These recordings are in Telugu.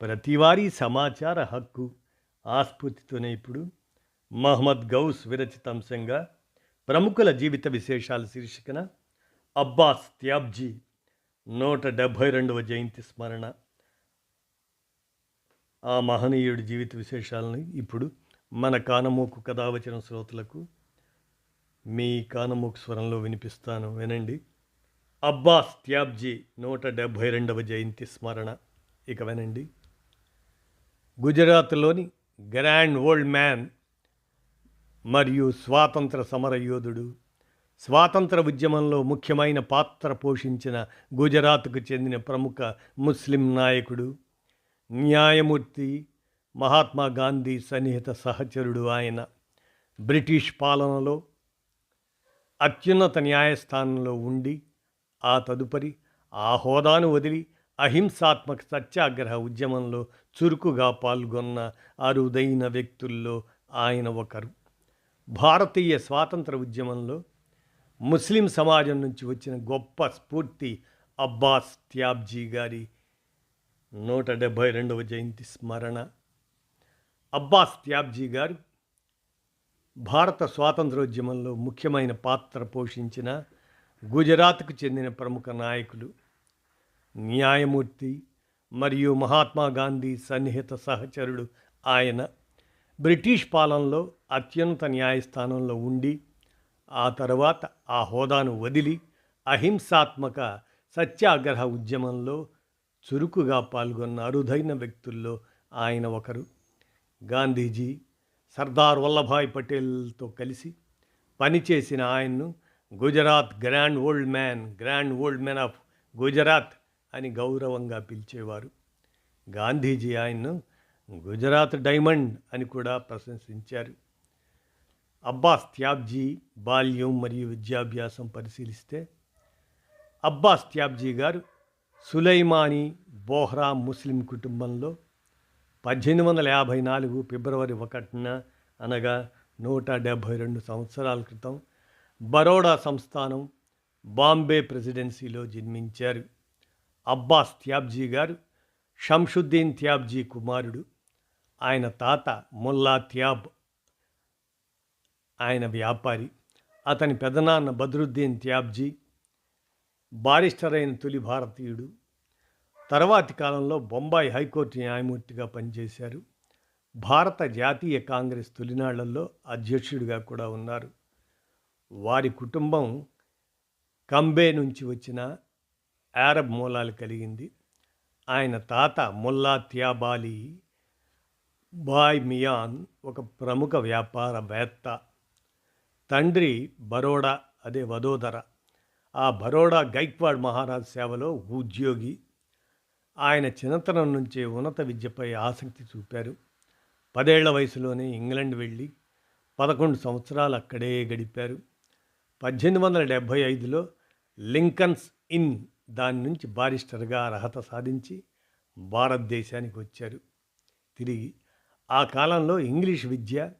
ప్రతివారీ సమాచార హక్కు ఆస్ఫూర్తితోనే ఇప్పుడు మహమ్మద్ గౌస్ విరచిత అంశంగా ప్రముఖుల జీవిత విశేషాల శీర్షికన అబ్బాస్ త్యాబ్జీ నూట డెబ్భై రెండవ జయంతి స్మరణ. ఆ మహనీయుడి జీవిత విశేషాలను ఇప్పుడు మన కానమూకు కథావచన శ్రోతలకు మీ కానమూకు స్వరంలో వినిపిస్తాను. వినండి. అబ్బాస్ త్యాబ్జీ నూట డెబ్భై రెండవ జయంతి స్మరణ. ఇక వినండి. గుజరాత్లోని గ్రాండ్ ఓల్డ్ మ్యాన్ మరియు స్వాతంత్ర సమర యోధుడు స్వాతంత్ర ఉద్యమంలో ముఖ్యమైన పాత్ర పోషించిన గుజరాత్కు చెందిన ప్రముఖ ముస్లిం నాయకుడు న్యాయమూర్తి మహాత్మా గాంధీ సన్నిహిత సహచరుడు ఆయన. బ్రిటిష్ పాలనలో అత్యున్నత న్యాయస్థానంలో ఉండి ఆ తదుపరి ఆ హోదాను వదిలి అహింసాత్మక సత్యాగ్రహ ఉద్యమంలో చురుకుగా పాల్గొన్న అరుదైన వ్యక్తుల్లో ఆయన ఒకరు. భారతీయ స్వాతంత్ర ఉద్యమంలో ముస్లిం సమాజం నుంచి వచ్చిన గొప్ప స్ఫూర్తి అబ్బాస్ త్యాబ్జీ గారి నూట డెబ్భై రెండవ జయంతి స్మరణ. అబ్బాస్ త్యాబ్జీ గారు భారత స్వాతంత్రోద్యమంలో ముఖ్యమైన పాత్ర పోషించిన గుజరాత్కు చెందిన ప్రముఖ నాయకులు న్యాయమూర్తి మరియు మహాత్మా గాంధీ సన్నిహిత సహచరుడు ఆయన బ్రిటిష్ పాలనలో అత్యున్నత న్యాయస్థానంలో ఉండి ఆ తర్వాత ఆ హోదాను వదిలి అహింసాత్మక సత్యాగ్రహ ఉద్యమంలో చురుకుగా పాల్గొన్న అరుదైన వ్యక్తుల్లో ఆయన ఒకరు. గాంధీజీ సర్దార్ వల్లభాయ్ పటేల్తో కలిసి పనిచేసిన ఆయన్ను Gujarat grand old man grand old man of Gujarat అని గౌరవంగా పిలిచేవారు. గాంధీజీ ఆయన్ను గుజరాత్ డైమండ్ అని కూడా ప్రశంసించారు. అబ్బాస్ త్యాబ్జీ బాల్యం మరియు విద్యాభ్యాసం పరిశీలిస్తే అబ్బాస్ త్యాబ్జీ గారు సులైమానీ బోహ్రా ముస్లిం కుటుంబంలో పద్దెనిమిది వందల యాభై నాలుగు ఫిబ్రవరి ఒకటిన అనగా నూట డెబ్భై రెండు సంవత్సరాల క్రితం బరోడా సంస్థానం బాంబే ప్రెసిడెన్సీలో జన్మించారు. అబ్బాస్ త్యాబ్జీ గారు షంషుద్దీన్ త్యాబ్జీ కుమారుడు ఆయన తాత ముల్లా త్యాబ్ ఆయన వ్యాపారి అతని పెదనాన్న బద్రుద్దీన్ త్యాబ్జీ బారిస్టర్ అయిన తొలి భారతీయుడు తర్వాతి కాలంలో బొంబాయి హైకోర్టు న్యాయమూర్తిగా పనిచేశారు భారత జాతీయ కాంగ్రెస్ తొలినాళ్ళలో అధ్యక్షుడిగా కూడా ఉన్నారు. వారి కుటుంబం కంబే నుంచి వచ్చిన అరబ్ మూలాలు కలిగింది. ఆయన తాత ముల్లా త్యాబాలి బాయ్ మియాన్ ఒక ప్రముఖ వ్యాపారవేత్త. తండ్రి బరోడా అదే వదోదర. ఆ బరోడా గైక్వాడ్ మహారాజ్ సేవలో ఉద్యోగి. ఆయన చిన్నతనం నుంచే ఉన్నత విద్యపై ఆసక్తి చూపారు. పదేళ్ళ వయసులోనే ఇంగ్లాండ్ వెళ్ళి పదకొండు సంవత్సరాలు అక్కడే గడిపారు. పద్దెనిమిది వందల డెబ్భై ఐదులో లింకన్స్ ఇన్ దాని నుంచి బారిస్టర్గా అర్హత సాధించి భారతదేశానికి వచ్చారు. తిరిగి ఆ కాలంలో ఇంగ్లీష్ విద్య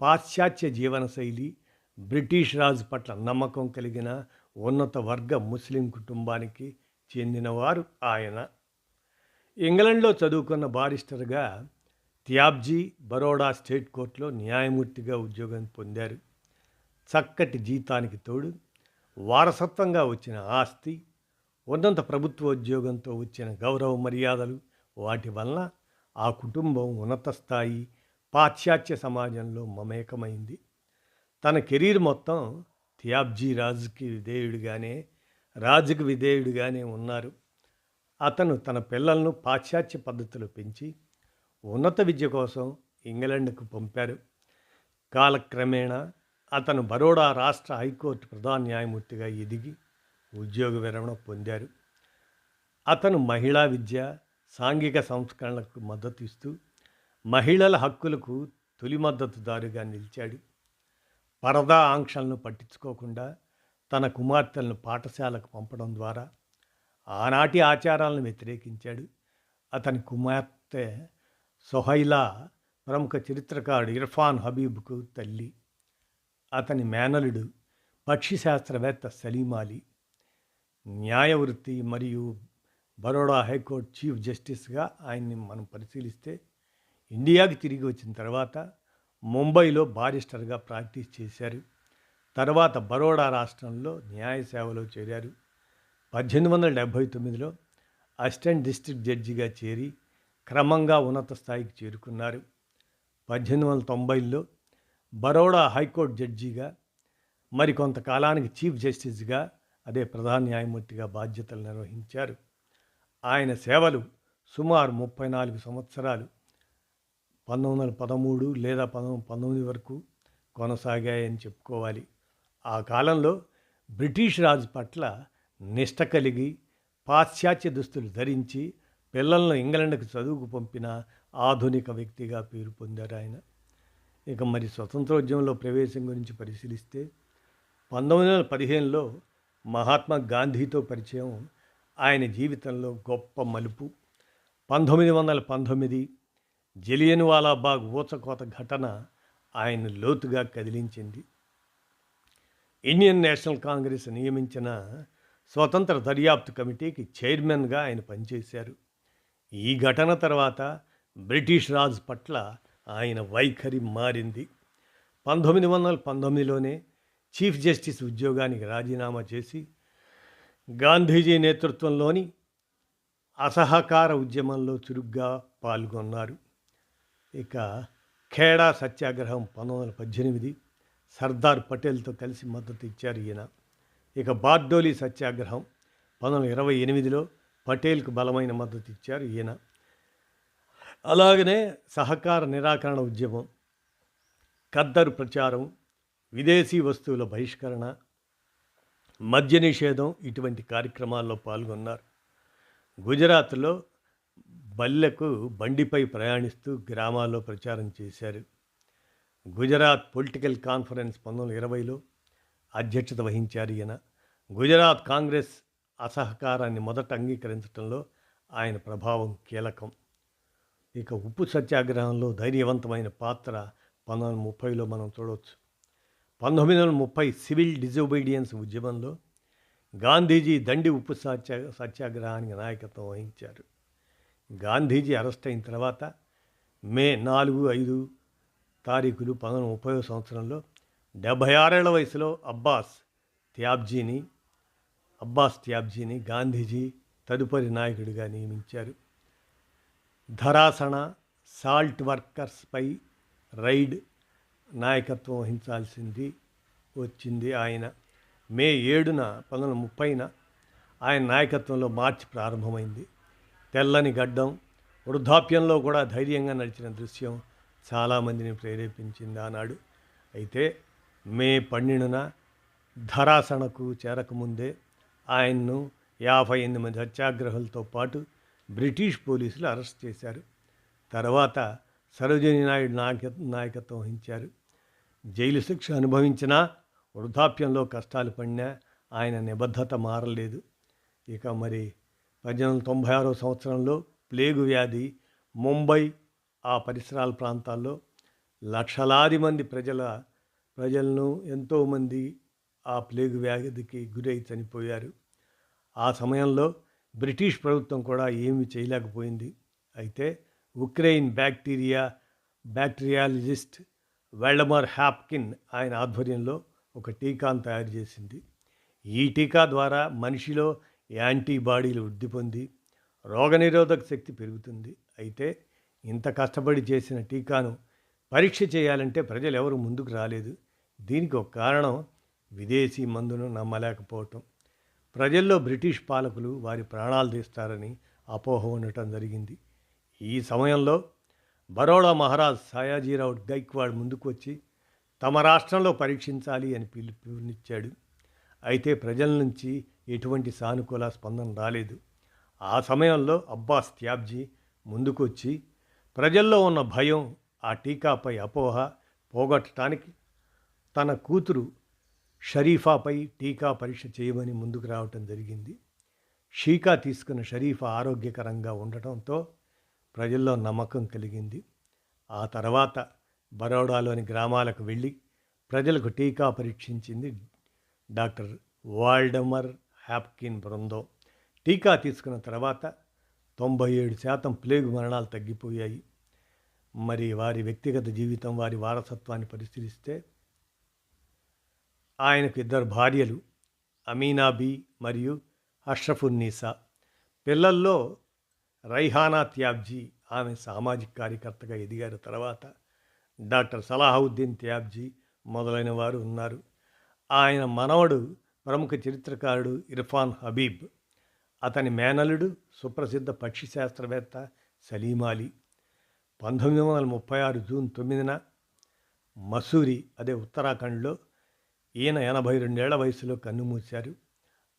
పాశ్చాత్య జీవనశైలి బ్రిటిష్ రాజు పట్ల నమ్మకం కలిగిన ఉన్నత వర్గ ముస్లిం కుటుంబానికి చెందినవారు ఆయన. ఇంగ్లండ్లో చదువుకున్న బారిస్టర్గా త్యాబ్జీ బరోడా స్టేట్ కోర్టులో న్యాయమూర్తిగా ఉద్యోగం పొందారు. చక్కటి జీతానికి తోడు వారసత్వంగా వచ్చిన ఆస్తి ఉన్నత ప్రభుత్వ ఉద్యోగంతో వచ్చిన గౌరవ మర్యాదలు వాటి వలన ఆ కుటుంబం ఉన్నత స్థాయి పాశ్చాత్య సమాజంలో మమేకమైంది. తన కెరీర్ మొత్తం త్యాబ్జీ రాజుకి విధేయుడిగానే రాజుకి విధేయుడిగానే ఉన్నారు. అతను తన పిల్లలను పాశ్చాత్య పద్ధతిలో పెంచి ఉన్నత విద్య కోసం ఇంగ్లాండ్కు పంపారు. కాలక్రమేణా అతను బరోడా రాష్ట్ర హైకోర్టు ప్రధాన న్యాయమూర్తిగా ఎదిగి ఉద్యోగ విరమణ పొందారు. అతను మహిళా విద్య సాంఘిక సంస్కరణలకు మద్దతు ఇస్తూ మహిళల హక్కులకు తొలి మద్దతుదారుగా నిలిచాడు. పరదా ఆంక్షలను పట్టించుకోకుండా తన కుమార్తెలను పాఠశాలకు పంపడం ద్వారా ఆనాటి ఆచారాలను వ్యతిరేకించాడు. అతని కుమార్తె సొహైలా ప్రముఖ చరిత్రకారుడు ఇర్ఫాన్ హబీబ్కు తల్లి. అతని మేనలుడు పక్షి శాస్త్రవేత్త సలీం అలీ. న్యాయవృత్తి మరియు బరోడా హైకోర్టు చీఫ్ జస్టిస్గా ఆయన్ని మనం పరిశీలిస్తే ఇండియాకి తిరిగి వచ్చిన తర్వాత ముంబైలో బారిస్టర్గా ప్రాక్టీస్ చేశారు. తర్వాత బరోడా రాష్ట్రంలో న్యాయ సేవలో చేరారు. పద్దెనిమిది వందల డెబ్భై తొమ్మిదిలో అసిస్టెంట్ డిస్ట్రిక్ట్ జడ్జిగా చేరి క్రమంగా ఉన్నత స్థాయికి చేరుకున్నారు. పద్దెనిమిది వందల తొంభైలో బరోడా హైకోర్టు జడ్జిగా మరికొంతకాలానికి చీఫ్ జస్టిస్గా అదే ప్రధాన న్యాయమూర్తిగా బాధ్యతలు నిర్వహించారు. ఆయన సేవలు సుమారు ముప్పై నాలుగు సంవత్సరాలు పంతొమ్మిది వందల పదమూడు లేదా పంతొమ్మిది పంతొమ్మిది వరకు కొనసాగాయని చెప్పుకోవాలి. ఆ కాలంలో బ్రిటిష్ రాజు పట్ల నిష్ట కలిగి పాశ్చాత్య దుస్తులు ధరించి పిల్లలను ఇంగ్లండ్కు చదువుకు పంపిన ఆధునిక వ్యక్తిగా పేరు పొందారు ఆయన. ఇక మరి స్వతంత్రోద్యమంలో ప్రవేశం గురించి పరిశీలిస్తే పంతొమ్మిది వందల పదిహేనులో మహాత్మా గాంధీతో పరిచయం ఆయన జీవితంలో గొప్ప మలుపు. పంతొమ్మిది వందల పంతొమ్మిది జలియన్వాలాబాగ్ ఊచకోత ఘటన ఆయన లోతుగా కదిలించింది. ఇండియన్ నేషనల్ కాంగ్రెస్ నియమించిన స్వతంత్ర దర్యాప్తు కమిటీకి చైర్మన్గా ఆయన పనిచేశారు. ఈ ఘటన తర్వాత బ్రిటిష్ రాజు పట్ల ఆయన వైఖరి మారింది. పంతొమ్మిది వందల పంతొమ్మిదిలోనే చీఫ్ జస్టిస్ ఉద్యోగానికి రాజీనామా చేసి గాంధీజీ నేతృత్వంలోని అసహకార ఉద్యమంలో చురుగ్గా పాల్గొన్నారు. ఇక ఖేడా సత్యాగ్రహం పంతొమ్మిది వందల పద్దెనిమిది సర్దార్ పటేల్తో కలిసి మద్దతు ఇచ్చారు ఈయన. ఇక బార్డోలీ సత్యాగ్రహం పంతొమ్మిది వందల ఇరవై ఎనిమిదిలో పటేల్కు బలమైన మద్దతు ఇచ్చారు ఈయన. అలాగనే సహకార నిరాకరణ ఉద్యమం ఖద్దరు ప్రచారం విదేశీ వస్తువుల బహిష్కరణ మద్య నిషేధం ఇటువంటి కార్యక్రమాల్లో పాల్గొన్నారు. గుజరాత్లో బల్లెకు బండిపై ప్రయాణిస్తూ గ్రామాల్లో ప్రచారం చేశారు. గుజరాత్ పొలిటికల్ కాన్ఫరెన్స్ పంతొమ్మిది వందల ఇరవైలో అధ్యక్షత వహించారు ఈయన. గుజరాత్ కాంగ్రెస్ అసహకారాన్ని మొదట అంగీకరించడంలో ఆయన ప్రభావం కీలకం. ఇక ఉప్పు సత్యాగ్రహంలో ధైర్యవంతమైన పాత్ర పంతొమ్మిది వందల ముప్పైలో మనం చూడవచ్చు పంతొమ్మిది వందల ముప్పై సివిల్ డిజోబీడియన్స్ ఉద్యమంలో గాంధీజీ దండి ఉప్పు సత్యా సత్యాగ్రహానికి నాయకత్వం వహించారు. గాంధీజీ అరెస్ట్ అయిన తర్వాత మే నాలుగు ఐదు తారీఖులు పంతొమ్మిది ముప్పై సంవత్సరంలో డెబ్భై ఆరేళ్ళ వయసులో అబ్బాస్ త్యాబ్జీని అబ్బాస్ త్యాబ్జీని గాంధీజీ తదుపరి నాయకుడిగా నియమించారు. ధరాసణ సాల్ట్ వర్కర్స్పై రైడ్ నాయకత్వం వహించాల్సింది వచ్చింది ఆయన. మే ఏడున పంతొమ్మిది వందల ముప్పైన ఆయన నాయకత్వంలో మార్చి ప్రారంభమైంది. తెల్లని గడ్డం వృద్ధాప్యంలో కూడా ధైర్యంగా నడిచిన దృశ్యం చాలామందిని ప్రేరేపించింది ఆనాడు. అయితే మే పన్నెండున ధరాసనకు చేరకముందే ఆయన్ను యాభై ఎనిమిది మంది పాటు బ్రిటిష్ పోలీసులు అరెస్ట్ చేశారు. తర్వాత సరోజిని నాయుడు నాయక నాయకత్వం వహించారు. జైలు శిక్ష అనుభవించినా వృద్ధాప్యంలో కష్టాలు పడినా ఆయన నిబద్ధత మారలేదు. ఇక మరి పద్దెనిమిది వందల తొంభై ఆరో సంవత్సరంలో ప్లేగు వ్యాధి ముంబై ఆ పరిసరాల ప్రాంతాల్లో లక్షలాది మంది ప్రజల ప్రజలను ఎంతోమంది ఆ ప్లేగు వ్యాధికి గురై చనిపోయారు. ఆ సమయంలో బ్రిటిష్ ప్రభుత్వం కూడా ఏమీ చేయలేకపోయింది. అయితే ఉక్రెయిన్ బ్యాక్టీరియా బ్యాక్టీరియాలజిస్ట్ వెల్డమర్ హ్యాప్కిన్ ఆయన ఆధ్వర్యంలో ఒక టీకాను తయారు చేసింది. ఈ టీకా ద్వారా మనిషిలో యాంటీబాడీలు వృద్ధి పొంది రోగనిరోధక శక్తి పెరుగుతుంది. అయితే ఇంత కష్టపడి చేసిన టీకాను పరీక్ష చేయాలంటే ప్రజలు ఎవరు ముందుకు రాలేదు. దీనికి ఒక కారణం విదేశీ మందును నమ్మలేకపోవటం. ప్రజల్లో బ్రిటిష్ పాలకులు వారి ప్రాణాలు తీస్తారని అపోహ ఉండటం జరిగింది. ఈ సమయంలో బరోడా మహారాజ్ సాయాజీరావు గైక్వాడ్ ముందుకు వచ్చి తమ రాష్ట్రంలో పరీక్షించాలి అని పిలుపునిచ్చాడు. అయితే ప్రజల నుంచి ఎటువంటి సానుకూల స్పందన రాలేదు. ఆ సమయంలో అబ్బాస్ త్యాబ్జీ ముందుకొచ్చి ప్రజల్లో ఉన్న భయం ఆ టీకాపై అపోహ పోగొట్టడానికి తన కూతురు షరీఫాపై టీకా పరీక్ష చేయమని ముందుకు రావటం జరిగింది. షీకా తీసుకున్న షరీఫా ఆరోగ్యకరంగా ఉండటంతో ప్రజల్లో నమ్మకం కలిగింది. ఆ తర్వాత బరోడాలోని గ్రామాలకు వెళ్ళి ప్రజలకు టీకా పరీక్షించింది డాక్టర్ వాల్డమర్ హ్యాప్కిన్ బృందం. టీకా తీసుకున్న తర్వాత తొంభై ఏడు శాతం ప్లేగు మరణాలు తగ్గిపోయాయి. మరి వారి వ్యక్తిగత జీవితం వారి వారసత్వాన్ని పరిశీలిస్తే ఆయనకు ఇద్దరు భార్యలు అమీనాబీ మరియు అష్రఫున్నీసా. పిల్లల్లో రైహానా త్యాబ్జీ ఆమె సామాజిక కార్యకర్తగా ఎదిగారు. తర్వాత డాక్టర్ సలాహుద్దీన్ త్యాబ్జీ మొదలైన వారు ఉన్నారు. ఆయన మనవడు ప్రముఖ చరిత్రకారుడు ఇర్ఫాన్ హబీబ్ అతని మేనలుడు సుప్రసిద్ధ పక్షి శాస్త్రవేత్త సలీమాలి పంతొమ్మిది వందల ముప్పై ఆరు జూన్ తొమ్మిదిన మసూరి అదే ఉత్తరాఖండ్లో ఈయన ఎనభై రెండేళ్ళ వయసులో కన్నుమూశారు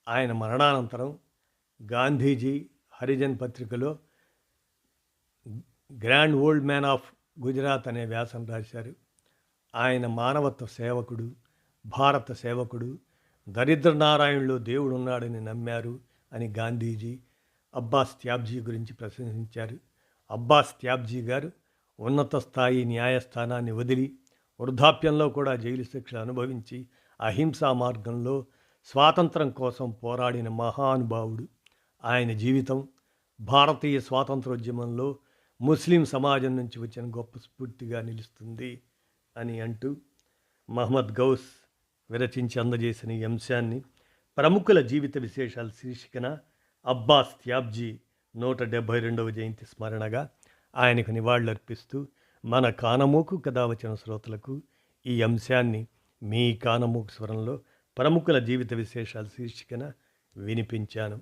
ఆయన మరణానంతరం గాంధీజీ హరిజన్ పత్రికలో grand old man of Gujarat అనే వ్యాసం రాశారు. ఆయన మానవత్వ సేవకుడు భారత సేవకుడు దరిద్ర నారాయణలో దేవుడు ఉన్నాడని నమ్మారు అని గాంధీజీ అబ్బాస్ త్యాబ్జీ గురించి ప్రశంసించారు. అబ్బాస్ త్యాబ్జీ గారు ఉన్నత స్థాయి న్యాయస్థానాన్ని వదిలి వృద్ధాప్యంలో కూడా జైలు శిక్ష అనుభవించి అహింసా మార్గంలో స్వాతంత్రం కోసం పోరాడిన మహానుభావుడు. ఆయన జీవితం భారతీయ స్వాతంత్రోద్యమంలో ముస్లిం సమాజం నుంచి వచ్చిన గొప్ప స్ఫూర్తిగా నిలుస్తుంది అని అంటూ మహమ్మద్ గౌస్ విరచించి అందజేసిన ఈ అంశాన్ని ప్రముఖుల జీవిత విశేషాల శీర్షికన అబ్బాస్ త్యాబ్జీ నూట డెబ్భై రెండవ జయంతి స్మరణగా ఆయనకు నివాళులర్పిస్తూ మన కానమోకు కథ వచ్చిన శ్రోతలకు ఈ అంశాన్ని మీ కానమోకు స్వరంలో ప్రముఖుల జీవిత విశేషాల శీర్షికన వినిపించాను.